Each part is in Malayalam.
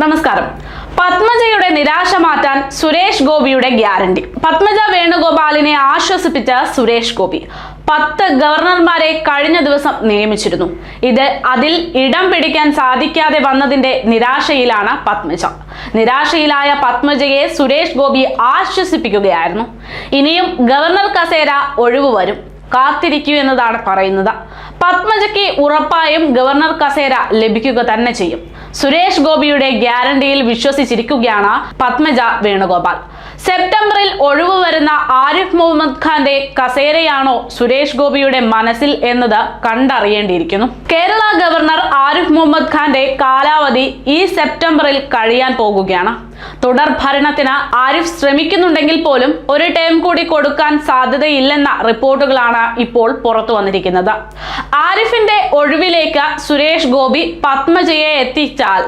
നമസ്കാരം. പത്മജയുടെ നിരാശ മാറ്റാൻ സുരേഷ് ഗോപിയുടെ ഗ്യാരണ്ടി. പത്മജ വേണുഗോപാലിനെ ആശ്വസിപ്പിച്ച സുരേഷ് ഗോപി പത്ത് ഗവർണർമാരെ കഴിഞ്ഞ ദിവസം നിയമിച്ചിരുന്നു. ഇത് അതിൽ ഇടം പിടിക്കാൻ സാധിക്കാതെ വന്നതിന്റെ നിരാശയിലാണ് പത്മജ. നിരാശയിലായ പത്മജയെ സുരേഷ് ഗോപി ആശ്വസിപ്പിക്കുകയായിരുന്നു. ഇനിയും ഗവർണർ കസേര ഒഴിവ് വരും. കാത്തിരിക്കൂ എന്നതാണ് പറയുന്നത്. പത്മജയ്ക്ക് ഉറപ്പായും ഗവർണർ കസേര ലഭിക്കുക തന്നെ ചെയ്യും. സുരേഷ് ഗോപിയുടെ ഗ്യാരണ്ടിയിൽ വിശ്വസിച്ചിരിക്കുകയാണ് പത്മജ വേണുഗോപാൽ. സെപ്റ്റംബറിൽ ഒഴിവ് വരുന്ന ആരിഫ് മുഹമ്മദ് ഖാന്റെ കസേരയാണോ സുരേഷ് ഗോപിയുടെ മനസ്സിൽ എന്നത് കണ്ടറിയേണ്ടിയിരിക്കുന്നു. കേരള ഗവർണർ ആരിഫ് മുഹമ്മദ് ഖാന്റെ കാലാവധി ഈ സെപ്റ്റംബറിൽ കഴിയാൻ പോകുകയാണ്. തുടർ ഭരണത്തിന് ആരിഫ് ശ്രമിക്കുന്നുണ്ടെങ്കിൽ പോലും ഒരു ടേം കൂടി കൊടുക്കാൻ സാധ്യതയില്ലെന്ന റിപ്പോർട്ടുകളാണ് ഇപ്പോൾ പുറത്തു വന്നിരിക്കുന്നത്. ആരിഫിന്റെ ഒഴിവിലേക്ക് സുരേഷ് ഗോപി പത്മജയെ എത്തിച്ചാൽ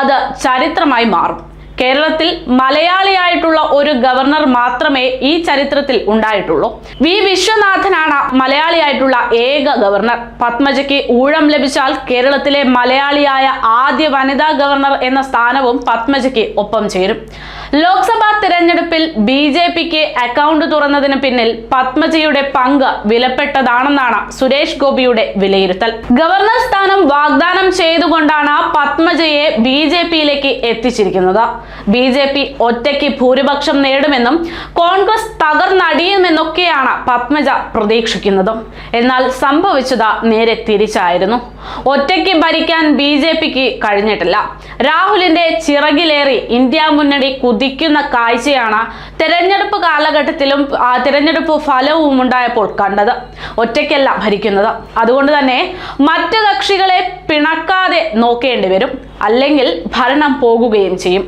അത് ചരിത്രമായി മാറും. കേരളത്തിൽ മലയാളിയായിട്ടുള്ള ഒരു ഗവർണർ മാത്രമേ ഈ ചരിത്രത്തിൽ ഉണ്ടായിട്ടുള്ളൂ. വി വിശ്വനാഥനാണ് മലയാളിയായിട്ടുള്ള ഏക ഗവർണർ. പത്മജയ്ക്ക് ഊഴം ലഭിച്ചാൽ കേരളത്തിലെ മലയാളിയായ ആദ്യ വനിതാ ഗവർണർ എന്ന സ്ഥാനവും പത്മജയ്ക്ക് ഒപ്പം ചേരും. ലോക്സഭാ തിരഞ്ഞെടുപ്പിൽ ബി ജെ പിക്ക് അക്കൗണ്ട് തുറന്നതിന് പിന്നിൽ പത്മജിയുടെ പങ്ക് വിലപ്പെട്ടതാണെന്നാണ് സുരേഷ് ഗോപിയുടെ വിലയിരുത്തൽ. ഗവർണർ സ്ഥാനം വാഗ്ദാനം ചെയ്തുകൊണ്ടാണ് പത്മജയെ ബി ജെ പിയിലേക്ക് എത്തിച്ചിരിക്കുന്നത്. ബി ജെ പി ഒറ്റയ്ക്ക് ഭൂരിപക്ഷം നേടുമെന്നും കോൺഗ്രസ് തകർന്നടിയുമെന്നൊക്കെയാണ് പത്മജ പ്രതീക്ഷിക്കുന്നത്. എന്നാൽ സംഭവിച്ചത് നേരെ തിരിച്ചായിരുന്നു. ഒറ്റയ്ക്ക് ഭരിക്കാൻ ബി ജെ പിക്ക് കഴിഞ്ഞിട്ടില്ല. രാഹുലിന്റെ ചിറകിലേറി ഇന്ത്യ മുന്നണി കുതിക്കുന്ന കാഴ്ചയാണ് തെരഞ്ഞെടുപ്പ് കാലഘട്ടത്തിലും തെരഞ്ഞെടുപ്പ് ഫലവും ഉണ്ടായപ്പോൾ കണ്ടത്. ഒറ്റയ്ക്കല്ല ഭരിക്കുന്നത്. അതുകൊണ്ട് തന്നെ മറ്റു കക്ഷികളെ പിണക്കാതെ നോക്കേണ്ടി വരും. അല്ലെങ്കിൽ ഭരണം പോകുകയും ചെയ്യും.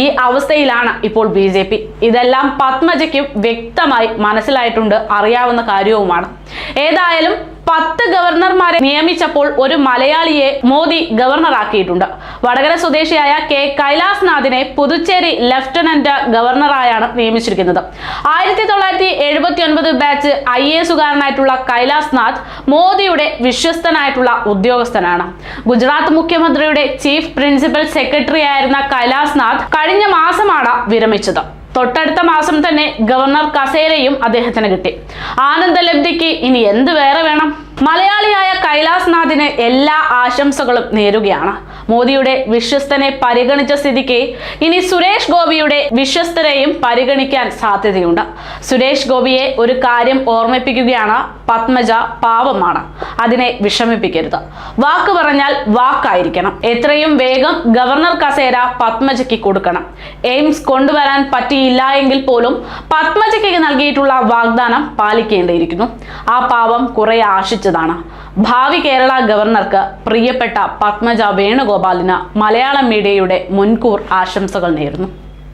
ഈ അവസ്ഥയിലാണ് ഇപ്പോൾ ബി ജെ പി. ഇതെല്ലാം പത്മജയ്ക്കും വ്യക്തമായി മനസ്സിലായിട്ടുണ്ട് അറിയാവുന്ന കാര്യവുമാണ്. ഏതായാലും പത്ത് ഗവർണർമാരെ നിയമിച്ചപ്പോൾ ഒരു മലയാളിയെ മോദി ഗവർണറാക്കിയിട്ടുണ്ട്. വടകര സ്വദേശിയായ കെ. കൈലാസ്നാഥിനെ പുതുച്ചേരി ലഫ്റ്റനന്റ് ഗവർണറായാണ് നിയമിച്ചിരിക്കുന്നത്. ആയിരത്തി തൊള്ളായിരത്തി എഴുപത്തി ഒൻപത് ബാച്ച് ഐ എസുകാരനായിട്ടുള്ള കൈലാസ്നാഥ് മോദിയുടെ വിശ്വസ്തനായിട്ടുള്ള ഉദ്യോഗസ്ഥനാണ്. ഗുജറാത്ത് മുഖ്യമന്ത്രിയുടെ ചീഫ് പ്രിൻസിപ്പൽ സെക്രട്ടറി ആയിരുന്ന കൈലാസ്നാഥ് കഴിഞ്ഞ മാസമാണ് വിരമിച്ചത്. തൊട്ടടുത്ത മാസം തന്നെ ഗവർണർ കസേരയും അദ്ദേഹത്തിന് കിട്ടി. ആനന്ദലബ്ധിക്ക് ഇനി എന്ത് വേറെ വേണം? മലയാളിയായ കൈലാസ്നാഥിന് എല്ലാ ആശംസകളും നേരുകയാണ്. മോദിയുടെ വിശ്വസ്തനെ പരിഗണിച്ച സ്ഥിതിക്ക് ഇനി സുരേഷ് ഗോപിയുടെ വിശ്വസ്തരെയും പരിഗണിക്കാൻ സാധ്യതയുണ്ട്. സുരേഷ് ഗോപിയെ ഒരു കാര്യം ഓർമ്മിപ്പിക്കുകയാണ് പത്മജ പാവമാണ്. അതിനെ വിഷമിപ്പിക്കരുത്. വാക്ക് പറഞ്ഞാൽ വാക്കായിരിക്കണം. എത്രയും വേഗം ഗവർണർ കസേര പത്മജയ്ക്ക് കൊടുക്കണം. എയിംസ് കൊണ്ടുവരാൻ പറ്റിയില്ല എങ്കിൽ പോലും പത്മജയ്ക്ക് നൽകിയിട്ടുള്ള വാഗ്ദാനം പാലിക്കേണ്ടിയിരിക്കുന്നു. ആ പാവം കുറെ ആശിച്ചതാണ് ഭാവി കേരള ഗവർണർക്ക് പ്രിയപ്പെട്ട പത്മജ വേണുഗോപാലിന് മലയാളം മീഡിയയുടെ മുൻകൂർ ആശംസകൾ നേരുന്നു.